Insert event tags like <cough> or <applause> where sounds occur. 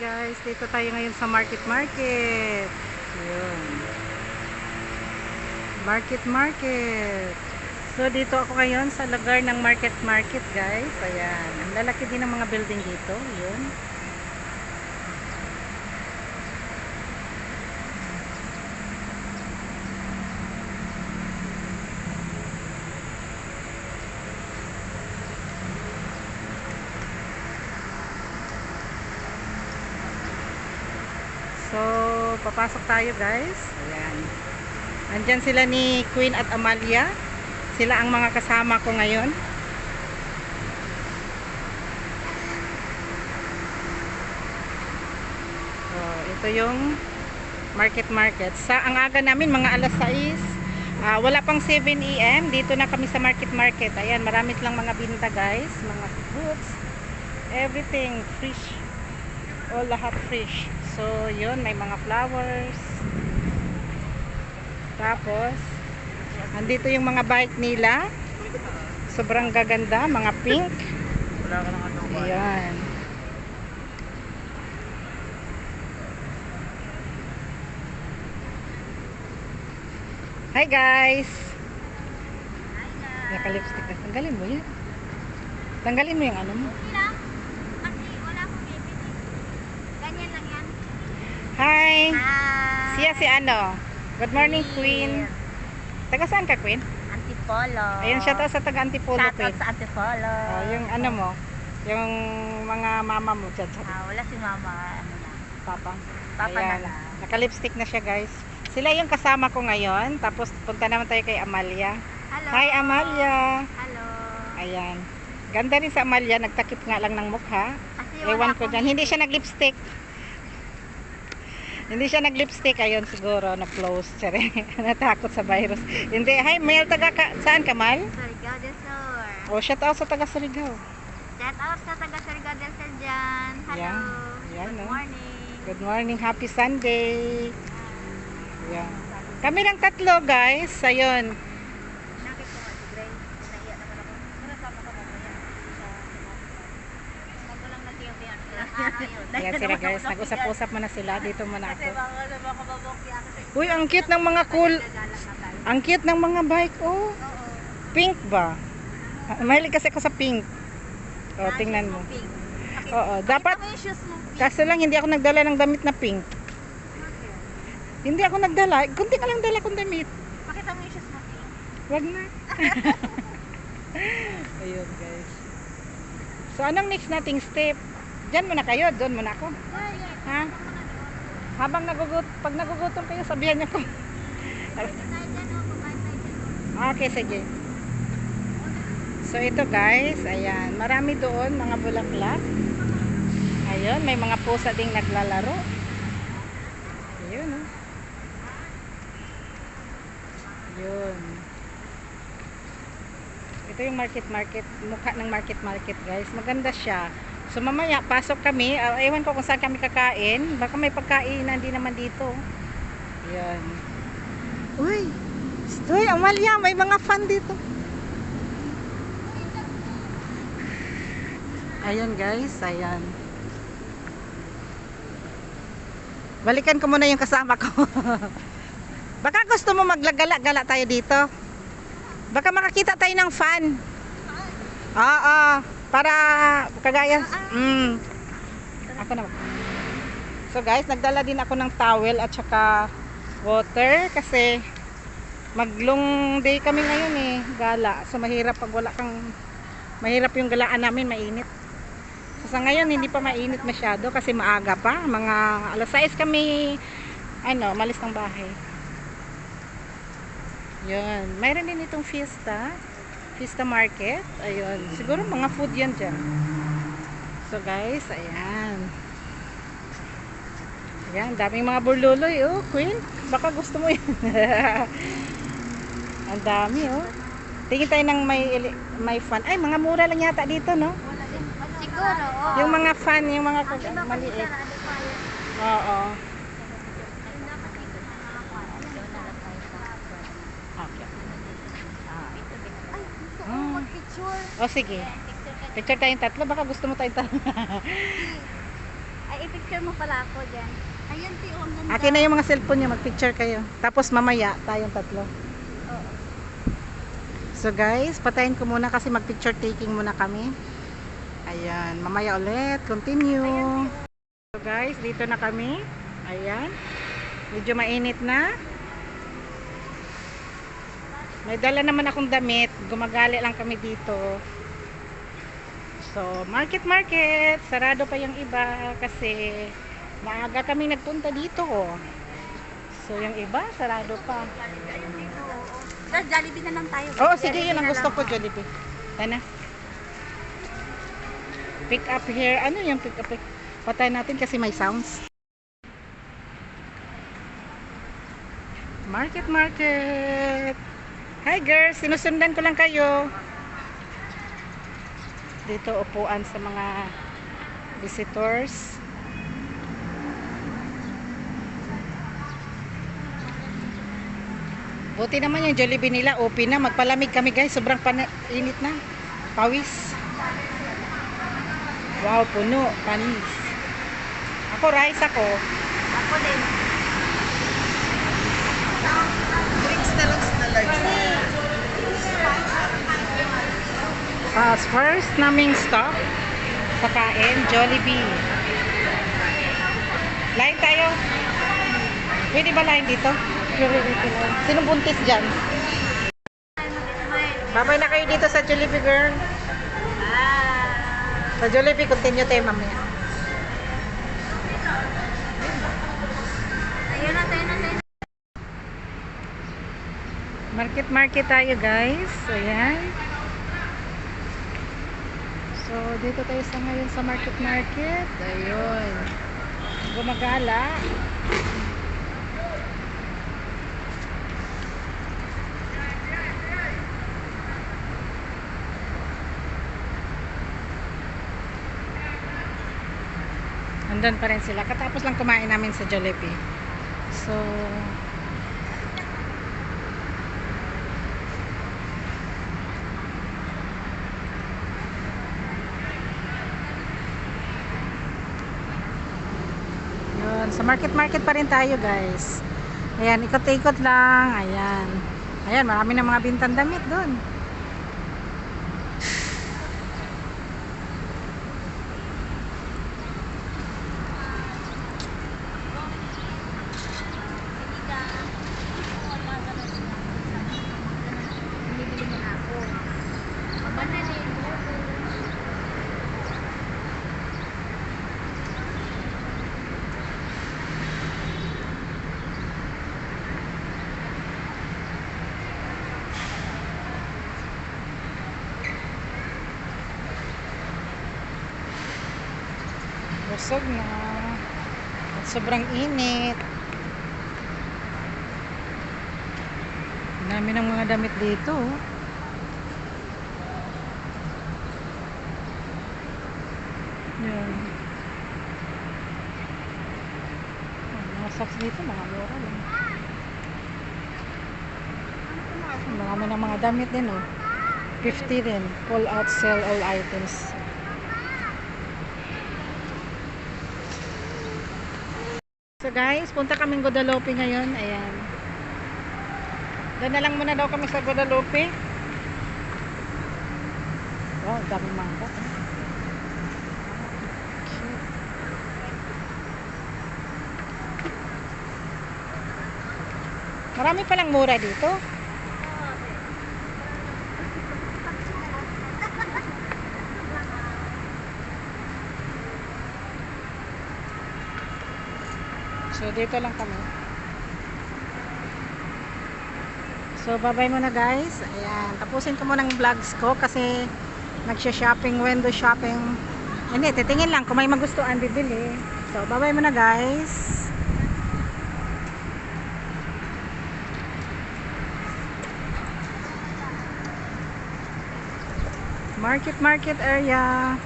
guys, dito tayo ngayon sa market market. Yun. Market market. So dito ako ngayon sa lugar ng market market guys. Ayan. Ang lalaki din ng mga building dito. Yun. So, papasok tayo guys. Ayan. Andyan sila ni Queen at Amalia. Sila ang mga kasama ko ngayon. So, ito yung market market. Sa ang aga namin mga alas 6. ah, wala pang 7 AM. Dito na kami sa market market. Ayan, marami silang mga binta guys. Mga fruits. Everything fresh. O lahat fresh. So, yun, may mga flowers. Tapos, andito yung mga bike nila. Sobrang gaganda, mga pink. Wala ka ng bayan. Ayan. Hi guys! Naka-lipstick na. Tanggalin mo yan. Tanggalin mo yung ano mo. Okay lang. Kasi wala akong bibili. Ganyan lang yan. Hi! Siya si ano? Good morning, Queen. Taga saan ka, Queen? Antipolo. Ayun siya to sa taga Antipolo, Shout out Queen. sa Antipolo. Oh, yung ano mo, yung mga mama mo dyan Ah, wala si mama. Ano na. papa. Papa na Ayan. lang. Naka-lipstick na siya, guys. Sila yung kasama ko ngayon. Tapos punta naman tayo kay Amalia. Hello. Hi, Amalia. Hello. Ayan. Ganda rin sa Amalia. Nagtakip nga lang ng mukha. Kasi Ewan ko dyan. Hindi siya nag-lipstick. Hindi siya nag-lipstick. Ayun siguro. Na-close. Tsare. <laughs> Natakot sa virus. Hindi. Hi, Mel. Taga ka, saan ka, Mal? Surigao del Sur. O, shout out sa taga Surigao. Shout out sa taga Surigao del Sur dyan. Hello. Yan. Yan, Good no? morning. Good morning. Happy Sunday. Ayan. Kami lang tatlo, guys. Ayun. Nakit ko nga si Gray. Naiyak naman ako. Pero sama ka mamaya. Magulang na siya biyan. Kaya sila guys, nag-usap-usap muna sila. Dito muna ako. ano, kasi. Uy, ang cute ng mga cool. Ang cute ng mga bike. Oh, pink ba? Ah, Mahilig kasi ako sa pink. Oh, tingnan mo. Oo, dapat, kaso lang hindi ako nagdala ng damit na pink. Hindi ako nagdala. Kunti ka lang dala kong damit. Pakita mo yung shoes mo. pink. Wag na. <laughs> <laughs> Ayun guys. So, anong next nating step? Diyan muna kayo, doon muna ako. Ha? Habang nagugut, pag nagugutom kayo, sabihan niyo ko. Okay, sige. So ito guys, ayan, marami doon mga bulaklak. Ayun, may mga pusa ding naglalaro. Ayun, oh. Yun. Ito yung market market, mukha ng market market guys. Maganda siya. So mamaya, pasok kami. Ah, ewan ko kung saan kami kakain. Baka may pagkain na hindi naman dito. Yun. Uy! Uy, Amalia, may mga fan dito. Ayun guys, ayan. Balikan ko muna yung kasama ko. <laughs> Baka gusto mo maglagala-gala tayo dito. Baka makakita tayo ng fan. Oo, para kagaya. Mm. Ako na. So guys, nagdala din ako ng towel at saka water kasi maglong day kami ngayon eh, gala. So mahirap pag wala kang mahirap yung galaan namin, mainit. So, sa ngayon hindi pa mainit masyado kasi maaga pa, mga alas 6 kami ano, malis ng bahay. Yun, mayroon din itong fiesta, fiesta market. Ayun, siguro mga food yan dyan. So guys, ayan. Ayan, daming mga burluloy, oh, queen. Baka gusto mo yan. <laughs> Ang dami, oh. Tingin tayo ng may, may fan. Ay, mga mura lang yata dito, no? Siguro, oo. Yung mga fan, yung mga maliit. ano pa yun. Oo. Yung dapat dito na nakakuha. Doon na lang tayo sa Okay. Ah. Ay, gusto ko Hmm. O sige. Picture tayong tatlo. Baka gusto mo tayong tatlo. <laughs> Ay, i-picture mo pala ako dyan. Ayan, ti, oh, ang ganda. Akin na yung mga cellphone niyo, magpicture kayo. Tapos mamaya, tayong tatlo. Oo. So guys, patayin ko muna kasi mag-picture taking muna kami. Ayan, mamaya ulit. Continue. So guys, dito na kami. Ayan. Medyo mainit na. May dala naman akong damit. Gumagali lang kami dito. So, market market. Sarado pa yung iba kasi maaga kami nagpunta dito. So, yung iba, sarado pa. Tapos Jollibee na lang tayo. Oo, sige, yun ang gusto ko, Jollibee. Tana. Pick up here. Ano yung pick up? Patay natin kasi may sounds. Market, market. Hi girls, sinusundan ko lang kayo. Dito upuan sa mga visitors. Buti naman yung Jollibee nila, open na. Magpalamig kami guys, sobrang init na. Pawis. Wow, puno, panis. Ako, rice ako. Ako din. Uh, first naming stop, pakain, Jollibee. Line tayo. Pwede ba line dito? Sino buntis dyan? Babay na kayo dito sa Jollibee girl. Sa Jollibee, continue tayo mamaya. Ayun na, tayo na, tayo na. Market market tayo guys. Ayan. So, dito tayo sa ngayon sa market market. Ayun. Gumagala. Andun pa rin sila. Katapos lang kumain namin sa Jollibee. So, Yun, sa market market pa rin tayo guys. Ayan, ikot-ikot lang. Ayan. Ayan, marami na mga bintang damit doon. Bibili mo na ako. Banana yun. Busog na. At sobrang init. Dami ng mga damit dito. oh. Yan. Mga socks dito, mga mura lang. Marami ng mga damit din, oh. 50 din. Pull out, sell all items. So guys, punta kaming Guadalupe ngayon. Ayan. Doon na lang muna daw kami sa Guadalupe. Wow, daming mangga. eh. Marami palang mura dito. So, dito lang kami. So, bye-bye muna guys. Ayan. Tapusin ko muna ang vlogs ko kasi nagsha-shopping, window shopping. Hindi, titingin lang. Kung may magustuhan, bibili. So, bye-bye muna guys. Market, market area.